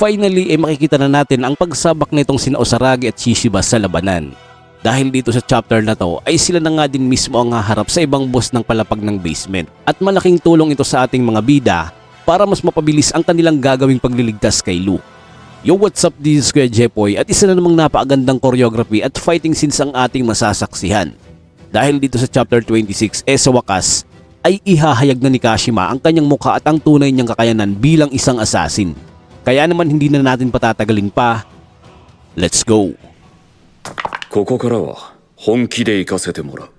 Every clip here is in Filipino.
finally ay makikita na natin ang pagsabak nitong sina Osaragi at Shishiba sa labanan. Dahil dito sa chapter na to ay sila na nga din mismo ang haharap sa ibang boss ng palapag ng basement. At malaking tulong ito sa ating mga bida para mas mapabilis ang kanilang gagawing pagliligtas kay Luke. Yo, what's up? This is Kuya Jepoy at isa na namang napakagandang choreography at fighting scenes ang ating masasaksihan. Dahil dito sa chapter 26, eh sa wakas, ay ihahayag na ni Kashima ang kanyang mukha at ang tunay niyang kakayanan bilang isang assassin. Kaya naman hindi na natin patatagalin pa. Let's go! ここからは本気で行かせてもらう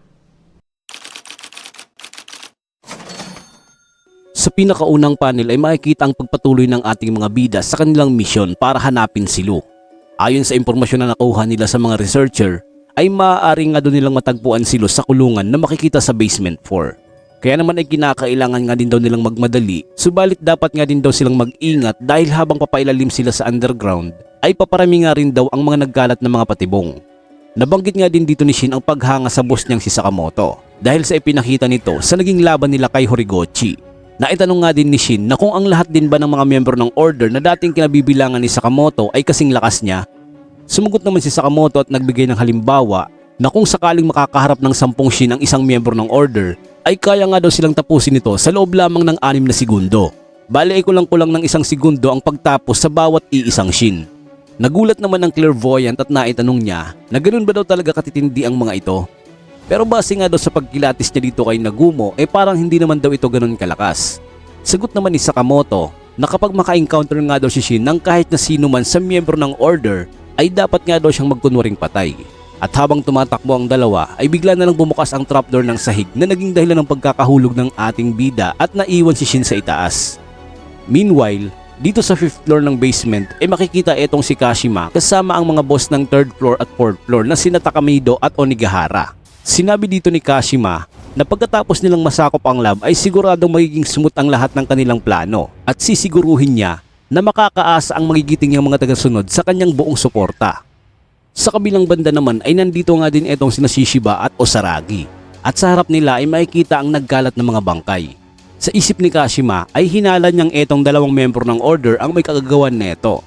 Sa pinakaunang panel ay makikita ang pagpatuloy ng ating mga bida sa kanilang misyon para hanapin si Luke. Ayon sa impormasyon na nakuha nila sa mga researcher, ay maaari nga doon nilang matagpuan si Luke sa kulungan na makikita sa basement 4. Kaya naman ay kinakailangan nga din daw nilang magmadali, subalit dapat nga din daw silang mag-ingat dahil habang papailalim sila sa underground, ay paparami nga rin daw ang mga nagkalat na mga patibong. Nabanggit nga din dito ni Shin ang paghanga sa boss niyang si Sakamoto dahil sa ipinakita nito sa naging laban nila kay Horiguchi. Naitanong nga din ni Shin na kung ang lahat din ba ng mga miyembro ng order na dating kinabibilangan ni Sakamoto ay kasing lakas niya. Sumugot naman si Sakamoto at nagbigay ng halimbawa na kung sakaling makakaharap ng sampung Shin ang isang miyembro ng order ay kaya nga daw silang tapusin ito sa loob lamang ng anim na segundo. Bale ay kulang-kulang ng isang segundo ang pagtapos sa bawat iisang Shin. Nagulat naman ang clairvoyant at naitanong niya na ganun ba daw talaga katitindi ang mga ito. Pero base nga daw sa pagkilatis niya dito kay Nagumo eh parang hindi naman daw ito ganun kalakas. Sagot naman ni Sakamoto na kapag maka-encounter nga daw si Shin ng kahit na sino man sa miyembro ng order ay dapat nga daw siyang magkunwaring patay. At habang tumatakbo ang dalawa ay bigla na lang bumukas ang trapdoor ng sahig na naging dahilan ng pagkakahulog ng ating bida at naiwan si Shin sa itaas. Meanwhile, dito sa 5th floor ng basement ay makikita itong si Kashima kasama ang mga boss ng 3rd floor at 4th floor na sina Takamido at Onigahara. Sinabi dito ni Kashima na pagkatapos nilang masakop ang lab ay siguradong magiging smooth ang lahat ng kanilang plano at sisiguruhin niya na makakaasa ang magigiting niyang mga tagasunod sa kanyang buong suporta. Sa kabilang banda naman ay nandito nga din itong sina at Osaragi at sa harap nila ay makikita ang nagkalat ng mga bangkay. Sa isip ni Kashima ay hinala niyang etong dalawang membro ng order ang may kagagawan neto.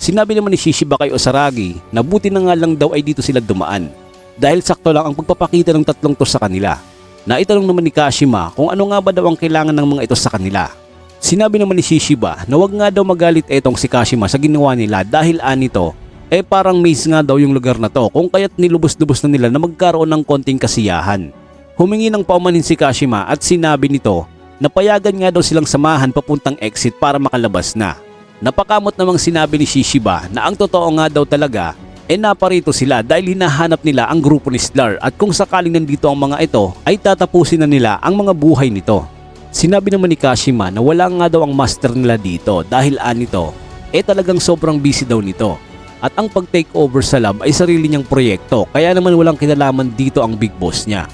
Sinabi naman ni Shishiba kay Osaragi na buti na nga lang daw ay dito sila dumaan dahil sakto lang ang pagpapakita ng tatlong to sa kanila. Naitanong naman ni Kashima kung ano nga ba daw ang kailangan ng mga ito sa kanila. Sinabi naman ni Shishiba na wag nga daw magalit etong si Kashima sa ginawa nila dahil anito eh parang maze nga daw yung lugar na to kung kaya't nilubos-lubos na nila na magkaroon ng konting kasiyahan. Humingi ng paumanin si Kashima at sinabi nito na payagan nga daw silang samahan papuntang exit para makalabas na. Napakamot namang sinabi ni Shishiba na ang totoo nga daw talaga eh naparito sila dahil hinahanap nila ang grupo ni Slar at kung sakaling nandito ang mga ito ay tatapusin na nila ang mga buhay nito. Sinabi naman ni Kashima na wala nga daw ang master nila dito dahil anito eh talagang sobrang busy daw nito. At ang pag-take over sa lab ay sarili niyang proyekto kaya naman walang kinalaman dito ang big boss niya.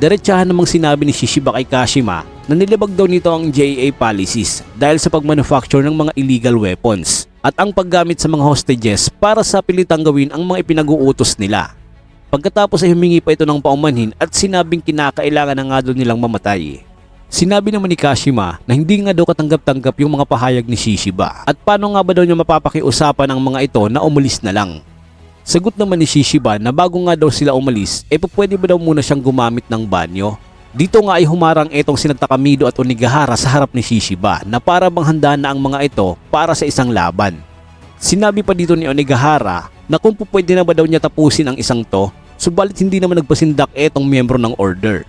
Diretsahan namang sinabi ni Shishiba kay Kashima na nilibag daw nito ang JA policies dahil sa pagmanufacture ng mga illegal weapons at ang paggamit sa mga hostages para sa pilitang gawin ang mga ipinag-uutos nila. Pagkatapos ay humingi pa ito ng paumanhin at sinabing kinakailangan na nga daw nilang mamatay. Sinabi naman ni Kashima na hindi nga daw katanggap-tanggap yung mga pahayag ni Shishiba at paano nga ba daw niya mapapakiusapan ang mga ito na umalis na lang. Sagot naman ni Shishiba na bago nga daw sila umalis, e pwede ba daw muna siyang gumamit ng banyo? Dito nga ay humarang etong sinagtakamido at Onigahara sa harap ni Shishiba na para bang handa na ang mga ito para sa isang laban. Sinabi pa dito ni Onigahara na kung pwede na ba daw niya tapusin ang isang to, subalit hindi naman nagpasindak etong miyembro ng order.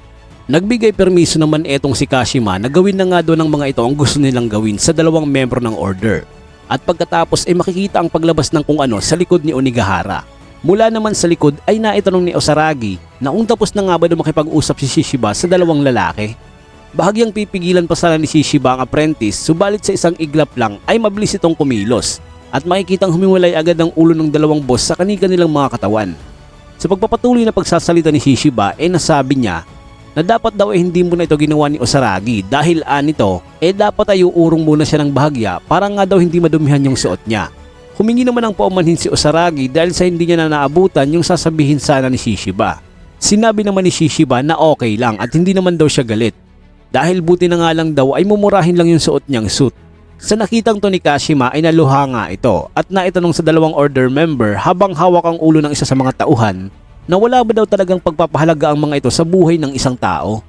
Nagbigay permiso naman etong si Kashima na gawin na nga doon ng mga ito ang gusto nilang gawin sa dalawang miyembro ng order. At pagkatapos ay makikita ang paglabas ng kung ano sa likod ni Onigahara. Mula naman sa likod ay naitanong ni Osaragi na kung tapos na nga ba daw makipag-usap si Shishiba sa dalawang lalaki. Bahagyang pipigilan pa sana ni Shishiba ang apprentice subalit sa isang iglap lang ay mabilis itong kumilos at makikitang humiwalay agad ang ulo ng dalawang boss sa kanika nilang mga katawan. Sa pagpapatuloy na pagsasalita ni Shishiba ay nasabi niya na dapat daw eh hindi muna ito ginawa ni Osaragi dahil anito eh dapat ay uurong muna siya ng bahagya para nga daw hindi madumihan yung suot niya. Humingi naman ng paumanhin si Osaragi dahil sa hindi niya na naabutan yung sasabihin sana ni Shishiba. Sinabi naman ni Shishiba na okay lang at hindi naman daw siya galit. Dahil buti na nga lang daw ay mumurahin lang yung suot niyang suit. Sa nakitang to ni Kashima ay naluha nga ito at naitanong sa dalawang order member habang hawak ang ulo ng isa sa mga tauhan na wala ba daw talagang pagpapahalaga ang mga ito sa buhay ng isang tao.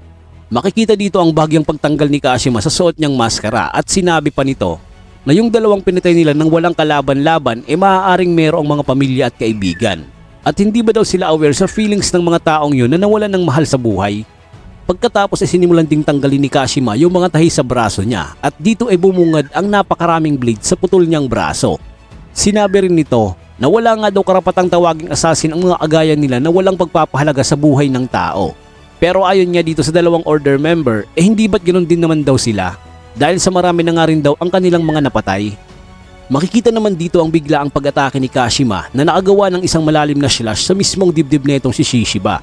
Makikita dito ang bagyang pagtanggal ni Kashima sa suot niyang maskara at sinabi pa nito na yung dalawang pinatay nila ng walang kalaban-laban e maaaring merong mga pamilya at kaibigan. At hindi ba daw sila aware sa feelings ng mga taong yun na nawalan ng mahal sa buhay? Pagkatapos ay sinimulan ding tanggalin ni Kashima yung mga tahi sa braso niya at dito ay bumungad ang napakaraming blade sa putol niyang braso. Sinabi rin nito na wala nga daw karapatang tawaging assassin ang mga agayan nila na walang pagpapahalaga sa buhay ng tao. Pero ayon niya dito sa dalawang order member, eh hindi ba't ganoon din naman daw sila? Dahil sa marami na nga rin daw ang kanilang mga napatay. Makikita naman dito ang bigla ang pag-atake ni Kashima na nakagawa ng isang malalim na slash sa mismong dibdib nitong si Shishiba.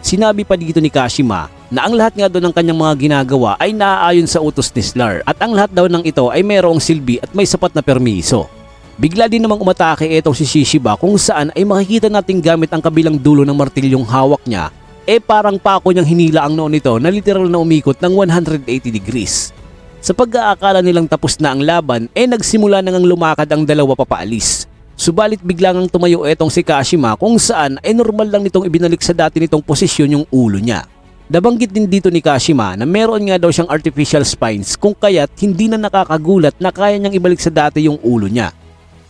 Sinabi pa dito ni Kashima na ang lahat nga daw ng kanyang mga ginagawa ay naaayon sa utos ni Slar at ang lahat daw ng ito ay mayroong silbi at may sapat na permiso. Bigla din namang umatake itong si Shishiba kung saan ay makikita nating gamit ang kabilang dulo ng martilyong hawak niya eh parang pako niyang hinila ang noon nito na literal na umikot ng 180 degrees. Sa pag-aakala nilang tapos na ang laban, eh nagsimula na ngang lumakad ang dalawa papaalis. Subalit bigla ngang tumayo etong si Kashima kung saan ay normal lang nitong ibinalik sa dati nitong posisyon yung ulo niya. Nabanggit din dito ni Kashima na meron nga daw siyang artificial spines kung kaya't hindi na nakakagulat na kaya niyang ibalik sa dati yung ulo niya.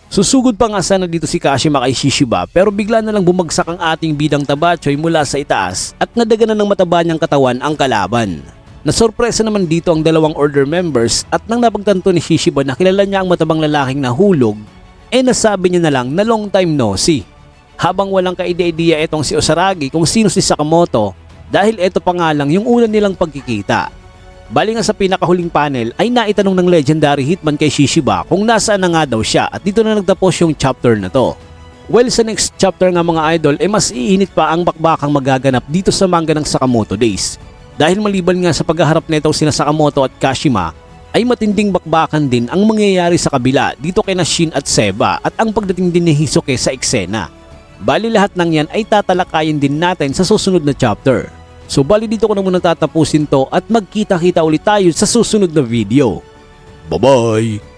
Susugod pa nga sana dito si Kashima kay Shishiba pero bigla na lang bumagsak ang ating bidang tabachoy mula sa itaas at nadaganan ng mataba niyang katawan ang kalaban. Nasorpresa naman dito ang dalawang order members at nang napagtanto ni Shishiba na kilala niya ang matabang lalaking nahulog, eh nasabi niya na lang na long time no see. Habang walang kaide-idea itong si Osaragi kung sino si Sakamoto dahil ito pa nga lang yung una nilang pagkikita. Bali nga sa pinakahuling panel ay naitanong ng legendary hitman kay Shishiba kung nasaan na nga daw siya at dito na nagtapos yung chapter na to. Well sa next chapter nga mga idol ay mas iinit pa ang bakbakang magaganap dito sa manga ng Sakamoto Days. Dahil maliban nga sa paghaharap nitong sina Sakamoto at Kashima ay matinding bakbakan din ang mangyayari sa kabila dito kay Shin at Seba at ang pagdating din ni Hisoke sa eksena. Bali lahat ng yan ay tatalakayin din natin sa susunod na chapter. So bali dito ko na muna tatapusin to at magkita-kita ulit tayo sa susunod na video. Bye-bye!